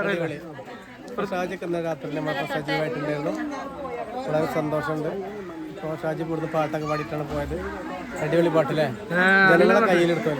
അടിപൊളി. ഷാജിക്ക് ഇന്ന് രാത്രി നമ്മളൊക്കെ സജീവമായിട്ടുണ്ടായിരുന്നു വളരെ സന്തോഷമുണ്ട്. അപ്പോൾ ഷാജി കൂടുതൽ പാട്ടൊക്കെ പാടിയിട്ടാണ് പോയത്. അടിപൊളി പാട്ടില്ലേ? ജനങ്ങളെ കയ്യിലെടുത്തു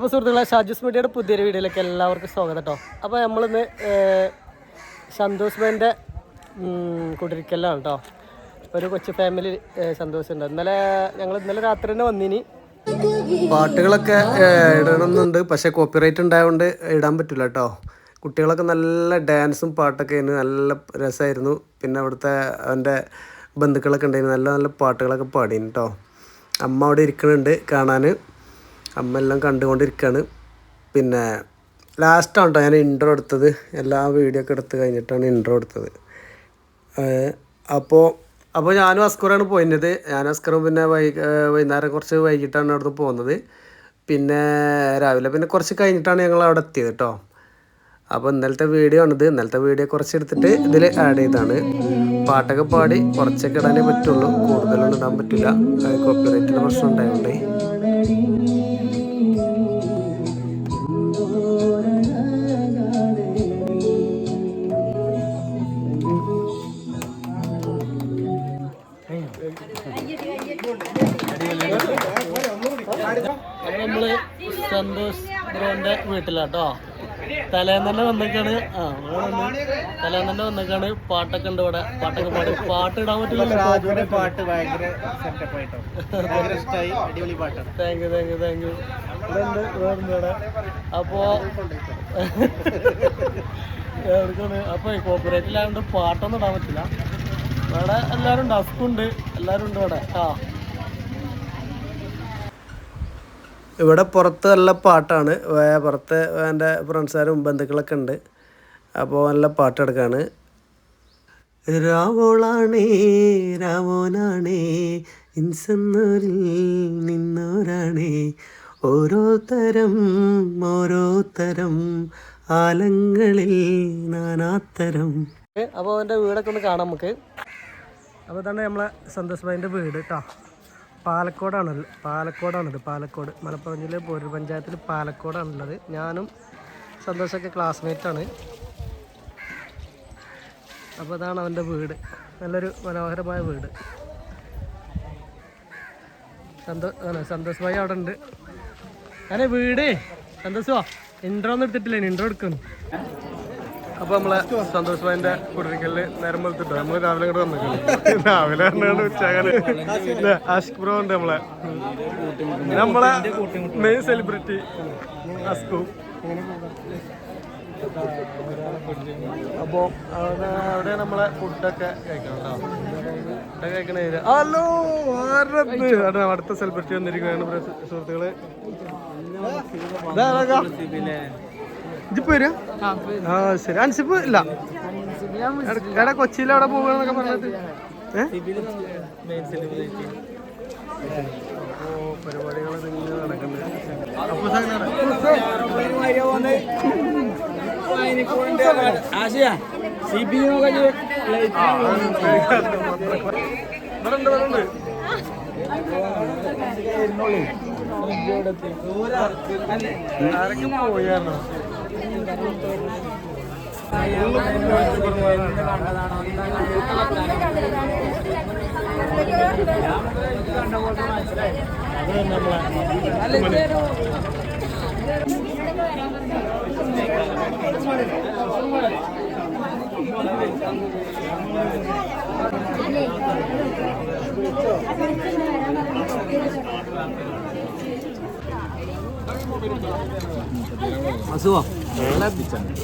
അപ്പോൾ സുഹൃത്തുക്കളെ ഷാജുസ് മീഡിയയുടെ പുതിയൊരു വീഡിയോയിലേക്ക് എല്ലാവർക്കും സ്വാഗതം കേട്ടോ. അപ്പോൾ നമ്മളിന്ന് സന്തോഷ് ബേന്റെ കുടിരിക്കലാണ് കേട്ടോ. ഒരു കൊച്ചു ഫാമിലി സന്തോഷമുണ്ട് ഇന്നലെ ഞങ്ങൾ ഇന്നലെ രാത്രി തന്നെ വന്നിനി. പാട്ടുകളൊക്കെ ഇടണമെന്നുണ്ട്. പക്ഷേ കോപ്പിറൈറ്റ് ഉണ്ടായതുകൊണ്ട് ഇടാൻ പറ്റില്ല കേട്ടോ. കുട്ടികളൊക്കെ നല്ല ഡാൻസും പാട്ടൊക്കെ ആയിരുന്നു. നല്ല രസമായിരുന്നു. പിന്നെ അവിടുത്തെ അവന്റെ ബന്ധുക്കളൊക്കെ ഉണ്ടായിരുന്നു. നല്ല നല്ല പാട്ടുകളൊക്കെ പാടീന് കേട്ടോ. അമ്മ അവിടെ ഇരിക്കുന്നുണ്ട് കാണാൻ. അമ്മ എല്ലാം കണ്ടുകൊണ്ടിരിക്കുകയാണ് പിന്നെ ലാസ്റ്റാണ് കേട്ടോ ഞാൻ ഇൻട്രോ എടുത്തത്. എല്ലാ വീഡിയോ ഒക്കെ എടുത്ത് കഴിഞ്ഞിട്ടാണ് ഇൻട്രോ എടുത്തത്. അപ്പോൾ അപ്പോൾ ഞാനും അസ്കറാണ് പോയിരുന്നത്. ഞാൻ അസ്കറും പിന്നെ വൈ വൈകുന്നേരം കുറച്ച് വൈകിട്ടാണ് അവിടുന്ന് പോകുന്നത്. പിന്നെ രാവിലെ പിന്നെ കുറച്ച് കഴിഞ്ഞിട്ടാണ് ഞങ്ങൾ അവിടെ എത്തിയത് കേട്ടോ അപ്പോൾ ഇന്നലത്തെ വീഡിയോ ആണിത്. ഇന്നലത്തെ വീഡിയോ കുറച്ച് എടുത്തിട്ട് ഇതിൽ ആഡ് ചെയ്താണ് പാട്ടൊക്കെ പാടി കുറച്ചൊക്കെ ഇടാനേ പറ്റുള്ളൂ. കൂടുതലൊന്നും ഇടാൻ പറ്റില്ല. കോപ്പിറൈറ്റിന്റെ പ്രശ്നം ഉണ്ടായതുകൊണ്ടേ വീട്ടിലാട്ടോ തലേന്ന് തന്നെ വന്നേക്കാണ് ആ തലേന്ന് തന്നെ വന്നേക്കാണ് പാട്ടൊക്കെ ഉണ്ട് ഇവിടെ. പാട്ടൊക്കെ പാടി. പാട്ട് ഇടാൻ പറ്റില്ല പാട്ട് ഭയങ്കര thank you thank you thank you ഇതുണ്ട് വേറുണ്ട് ഇവിടെ? അപ്പോ എവിടേക്കാണ്? അപ്പൊ കോപ്പറേറ്റിലായതുകൊണ്ട് പാട്ടൊന്നും ഇടാൻ പറ്റില്ല. ഇവിടെ എല്ലാവരും ഉണ്ട്. എല്ലാവരും ഉണ്ട് ഇവിടെ. ആ. ഇവിടെ പുറത്ത് നല്ല പാട്ടാണ്. വേ- പുറത്ത് എന്റെ ഫ്രണ്ട്സുകാരും ബന്ധുക്കളൊക്കെ ഉണ്ട്. അപ്പോൾ നല്ല പാട്ടെടുക്കാണ്. രാവോളാണേ രാമോനാണേ ഇൻസന്നൂരിൽ നിന്നോരാണേ. ഓരോ തരം ഓരോ തരം ആലങ്ങളിൽ നാനാത്തരം. അപ്പോൾ അവന്റെ വീടൊക്കെ ഒന്ന് കാണാം നമുക്ക്. അപ്പോൾ തന്നെ നമ്മളെ സന്തോഷ് ഭായിന്റെ വീട് കേട്ടോ പാലക്കോടാണുള്ളത്. പാലക്കോടാണത് പാലക്കോട്. മലപ്പുറം ജില്ലയിൽ പോരൂർ പഞ്ചായത്തിൽ പാലക്കോടാണുള്ളത്. ഞാനും സന്തോഷമൊക്കെ ക്ലാസ്മേറ്റാണ് അപ്പോൾ അതാണ് അവന്റെ വീട്. നല്ലൊരു മനോഹരമായ വീട്. സന്തോഷ് സന്തോഷമായി അവിടെ ഉണ്ട് അതെ വീട്. സന്തോഷോ ഇൻട്രോ ഒന്നും എടുത്തിട്ടില്ല? ഇൻട്രോ എടുക്കുന്നു അപ്പൊ നമ്മളെ സന്തോഷ് ഭായിന്റെ കുടിരിക്കലിൽ നേരം വെളുത്തിട്ടോ? നമ്മൾ രാവിലെ കൂടെ വന്നിട്ടുണ്ട് രാവിലെ പറഞ്ഞാണ് ഉച്ചങ്ങനെ ആഷിക് ബ്രോ ഉണ്ട് നമ്മളെ. നമ്മളെ മെയിൻ സെലിബ്രിറ്റി അസ്കു അപ്പോ അവിടെ നമ്മളെ ഫുഡൊക്കെ കഴിക്കണം കേട്ടോ ഹലോ അടുത്ത സെലിബ്രിറ്റി വന്നിരിക്കുകയാണ് സുഹൃത്തുക്കൾ. ഇതാരാ ഇജിപ്പ് വരിക? ആ ശരി. അൻസിപ്പ് ഇല്ല. എട- കൊച്ചിയിൽ അവിടെ പോകണമെന്നൊക്കെ? അപ്പോ പരിപാടികൾ ഇങ്ങനെ നടക്കുന്നത് അപ്പൊ ഇവിടെ ഉണ്ട് ഇവിടെ ഉണ്ട്. ആരൊക്കെ പോയാണോ അസുഖം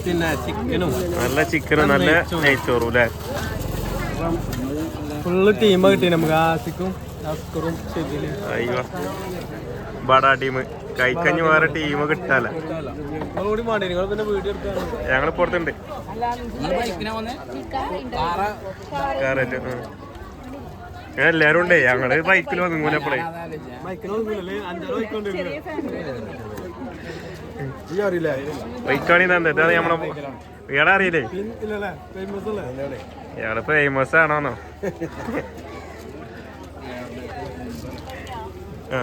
പിന്നെ ചിക്കനും. നല്ല ചിക്കനും നല്ല നെയ്ച്ചോറും അല്ലേ ഫുള്ള് ടീം കിട്ടി നമുക്ക് ആസിക്കും അസ്കറും അയ്യോ. ബടാ ടീം കൈക്കഞ്ഞ് വേറെ ടീം കിട്ടാല ഞങ്ങൾ പുറത്തുണ്ട് എല്ലാരും ഉണ്ടേ. ഞങ്ങൾ ബൈക്കിൽ വന്നു ഒതുങ്ങൂലപ്പോഴേ ബൈക്കാണി തന്നെ. നമ്മളെ വീടാ അറിയില്ലേ? ഇയാൾ ഫേമസ് ആണോന്നോ ആ.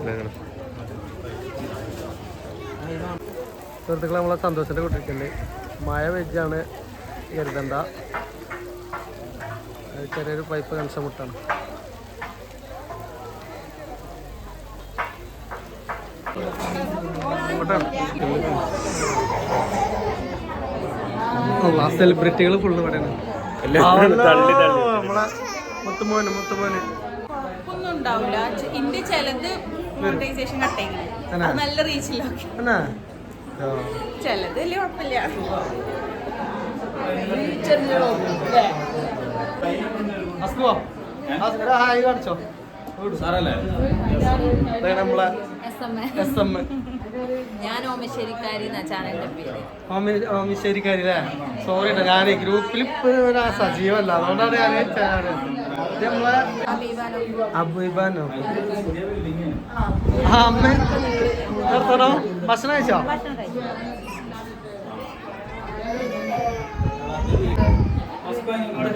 ഇതാണ്. സുഹൃത്തുക്കളെ നമ്മളെ സന്തോഷത്തിന്റെ കൂട്ടിട്ടുണ്ട് മഴ വെജാണ് കരുതണ്ട ചെറിയൊരു പൈപ്പ് കണക്ഷൻ മുട്ടാണ്. സെലിബ്രിറ്റികൾ ഫുള്ള് പറയുന്നത് എല്ലാവരും തള്ളി തള്ളി നമ്മളെ മുത്തുമോന് മുത്തുമോന്. ഒന്നും ഉണ്ടാവില്ല ചെ- ഇന്റെ ചിലത് മോണിറ്റൈസേഷൻ കട്ടേക്ക് ആണോ? നല്ല റീച്ചിലാക്കി എന്നാ ചിലത് വലിയ കുഴപ്പമില്ല അസ്കുവോ അസ്കര ഹായ് കാണിച്ചോ. സാറല്ലേ? നമ്മളെ ഞാൻ ഓമശ്ശേരിക്കാരി പേര്? ഓമിശ്ശേരിക്കാരില്ലേ സോറി കേട്ടോ ഞാൻ ഗ്രൂപ്പിൽ ഒരു സജീവല്ല. അതുകൊണ്ടാണ് ഞാൻ നമ്മളെ അബുബാനോ ആ അമ്മ. നിർത്തണോ ഭക്ഷണം കഴിച്ചോ?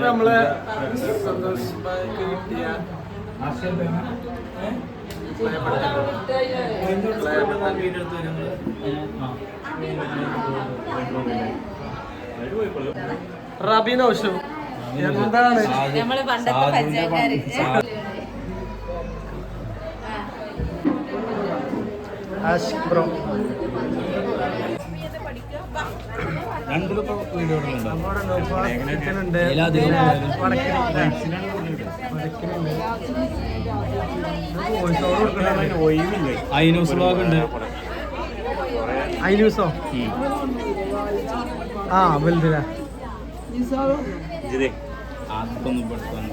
നമ്മൾ സന്തോഷ് ഭായിക്ക് കിട്ടിയ റബിനോഷു. എന്താണ്? നമ്മൾ പണ്ടത്തെ പരിചയക്കാര്. ആഷിക് ബ്രോ നമ്മുടെ നൗഫാസ് കിച്ചനുണ്ട്. ഐനൂസ് വ്ളോഗ് ഉണ്ട്. ഐന്യൂസോ ആ വലുതില്ലേ ഇതേ അതൊന്നും പെടുത്താൻ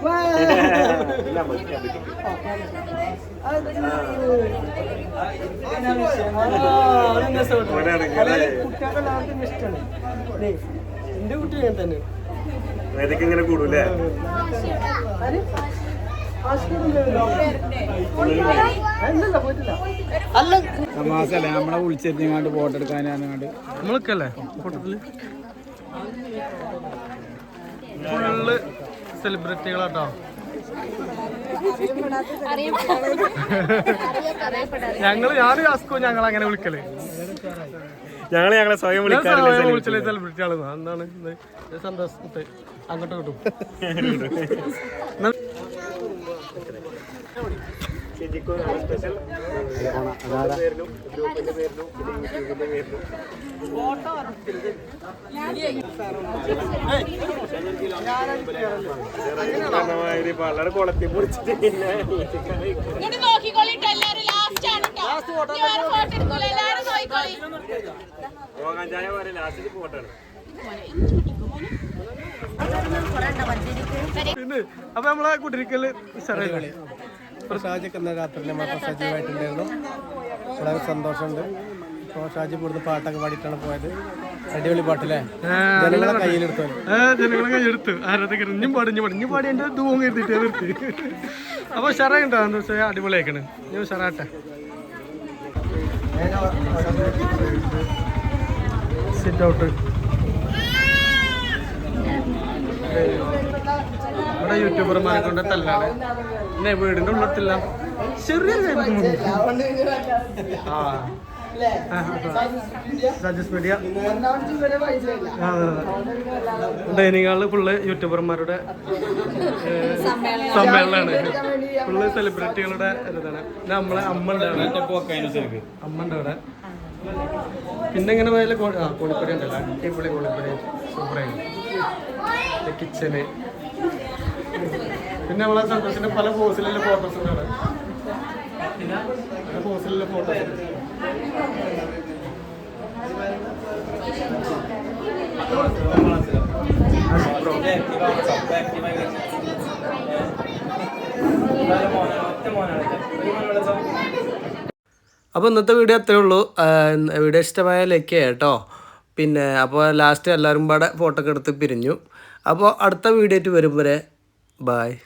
ഇല്ല മതി എന്റെ കുട്ടി ഞാൻ തന്നെ വേദക്ക് ഇങ്ങനെ കൂടൂലേ അല്ല? തമാസല്ലേ നമ്മളെ വിളിച്ചെത്തിങ്ങാണ്ട് ഫോട്ടോ എടുക്കാനാണ്ട് നമ്മളൊക്കെയല്ലേ കൂട്ടത്തിൽ ഫുള്ള് സെലിബ്രിറ്റികളാട്ടോ ഞങ്ങൾ ഞാനും അസ്കു ഞങ്ങൾ അങ്ങനെ വിളിക്കൽ. ഞങ്ങൾ ഞങ്ങളെ സ്വയം വിളിച്ചില്ലേ സെലിബ്രിറ്റി ആൾ എന്താണ് സന്തോഷത്തെ. അങ്ങോട്ട് കിട്ടും സ്പെഷ്യൽ പേരിലും ഗ്രൂപ്പിന്റെ പേരിലും യൂട്യൂബിന്റെ പേരിലും വളരെ കുളത്തി പൊടിച്ചിട്ട് ഫോട്ടോ പിന്നെ അപ്പൊ നമ്മളെ കുട്ടിരിക്കൽ ഉഷാറായില്ലേ? ഷാജിക്ക് ഇന്ന് രാത്രി മാത്രം സജീവമായിട്ടുണ്ടായിരുന്നു വളരെ സന്തോഷമുണ്ട്. ഇപ്പോൾ ഷാജി ഇവിടുന്ന് പാട്ടൊക്കെ പാടിയിട്ടാണ് പോയത്. അടിപൊളി പാട്ടില്ലേ? ജനങ്ങളെ കയ്യിലെടുത്തു ജനങ്ങളെ കയ്യിലെടുത്തു. ആരാധകർ ഇഞ്ഞും പാടി ഇഞ്ഞും പാടി. ഇഞ്ഞും പാടി എന്റെ തൂങ്ങി എഴുതിട്ട് നിർത്തി. അപ്പൊ ഉഷാറായിട്ടോ എന്താ വെച്ചാൽ അടിപൊളിയാക്കണ് ഞാൻ ഷറാട്ടെ. സിറ്റ് ഔട്ട് ഇവിടെ യൂട്യൂബർമാരെ കൊണ്ട് തല്ലാണ്. പിന്നെ വീടിന്റെ ഉള്ളത്തില്ല ചെറിയൊരു കൈപ്പൊക്കെ ആ. ഫുള്ള് യൂട്യൂബർമാരുടെ സമ്മേളനമാണ്. ഫുള്ള് സെലിബ്രിറ്റികളുടെ ഇതാണ് നമ്മളെ അമ്മ ഉണ്ട് അവിടെ. അമ്മ ഉണ്ട് പിന്നെ ഇങ്ങനെ പോയാലും കോ- ആ കോഴിപ്പടി ഉണ്ടല്ലോ. അടിപൊളി കോഴിപ്പടി സൂപ്പറായി. കിച്ചന് പിന്നെ നമ്മളെ സന്തോഷിന്റെ പല പോസിലുള്ള ഫോട്ടോസ് ഉണ്ട് അവിടെ പല പോസിലുള്ള ഫോട്ടോസ് അപ്പോൾ ഇന്നത്തെ വീഡിയോ അത്രേ ഉള്ളൂ. വീഡിയോ ഇഷ്ടമായ ലൈക്ക് ചെയ്യാം കേട്ടോ പിന്നെ അപ്പോൾ ലാസ്റ്റ് എല്ലാവരും പാടെ ഫോട്ടോ ഒക്കെ എടുത്ത് പിരിഞ്ഞു. അപ്പോൾ അടുത്ത വീഡിയോ ആയിട്ട് വരും വരെ Bye.